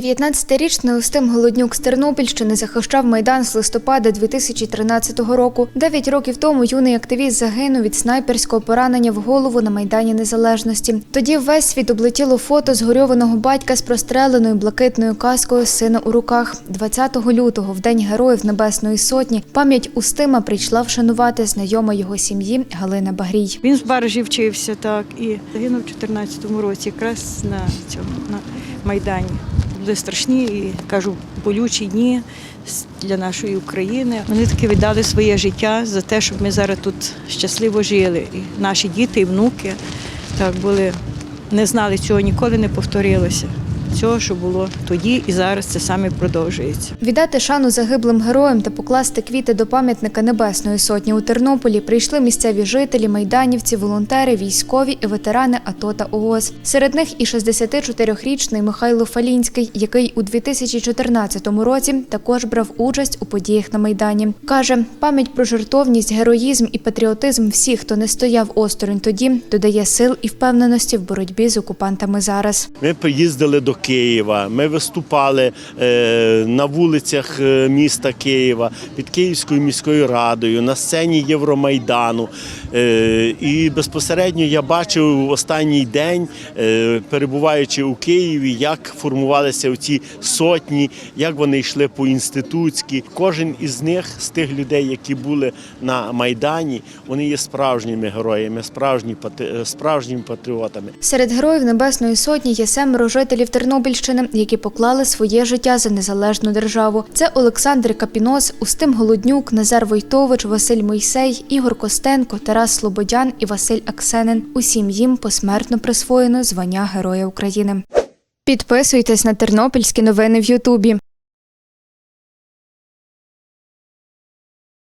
19-річний Устим Голоднюк з Тернопільщини захищав Майдан з листопада 2013 року. Дев'ять років тому юний активіст загинув від снайперського поранення в голову на Майдані Незалежності. Тоді весь світ облетіло фото згорьованого батька з простреленою блакитною каскою сина у руках. 20 лютого, в день Героїв Небесної Сотні, пам'ять Устима прийшла вшанувати знайома його сім'ї Галина Багрій. Він в баржі вчився так і загинув у 14-му році, якраз на цьому на Майдані. Були страшні і кажу, болючі дні для нашої України. Вони таки віддали своє життя за те, щоб ми зараз тут щасливо жили. І наші діти і внуки так були, не знали цього, ніколи не повторилося. Цього, що було тоді і зараз, це саме продовжується. Віддати шану загиблим героям та покласти квіти до пам'ятника Небесної Сотні у Тернополі прийшли місцеві жителі, майданівці, волонтери, військові і ветерани АТО та ООС. Серед них і 64-річний Михайло Фалінський, який у 2014 році також брав участь у подіях на Майдані. Каже, пам'ять про жертовність, героїзм і патріотизм всіх, хто не стояв осторонь тоді, додає сил і впевненості в боротьбі з окупантами зараз. Ми приїздили до Києва, ми виступали е, на вулицях е, міста Києва під Київською міською радою, на сцені Євромайдану. Е, і безпосередньо я бачив в останній день, перебуваючи у Києві, як формувалися ці сотні, як вони йшли по інститутськи. Кожен із них, з тих людей, які були на Майдані, вони є справжніми героями, справжні, справжніми патріотами. Серед героїв Небесної Сотні є семеро жителів Тернопільщини, які поклали своє життя за незалежну державу. Це Олександр Капінос, Устим Голоднюк, Назар Войтович, Василь Мойсей, Ігор Костенко, Тарас Слободян і Василь Аксенин. Усім їм посмертно присвоєно звання Героя України. Підписуйтесь на тернопільські новини в Ютубі.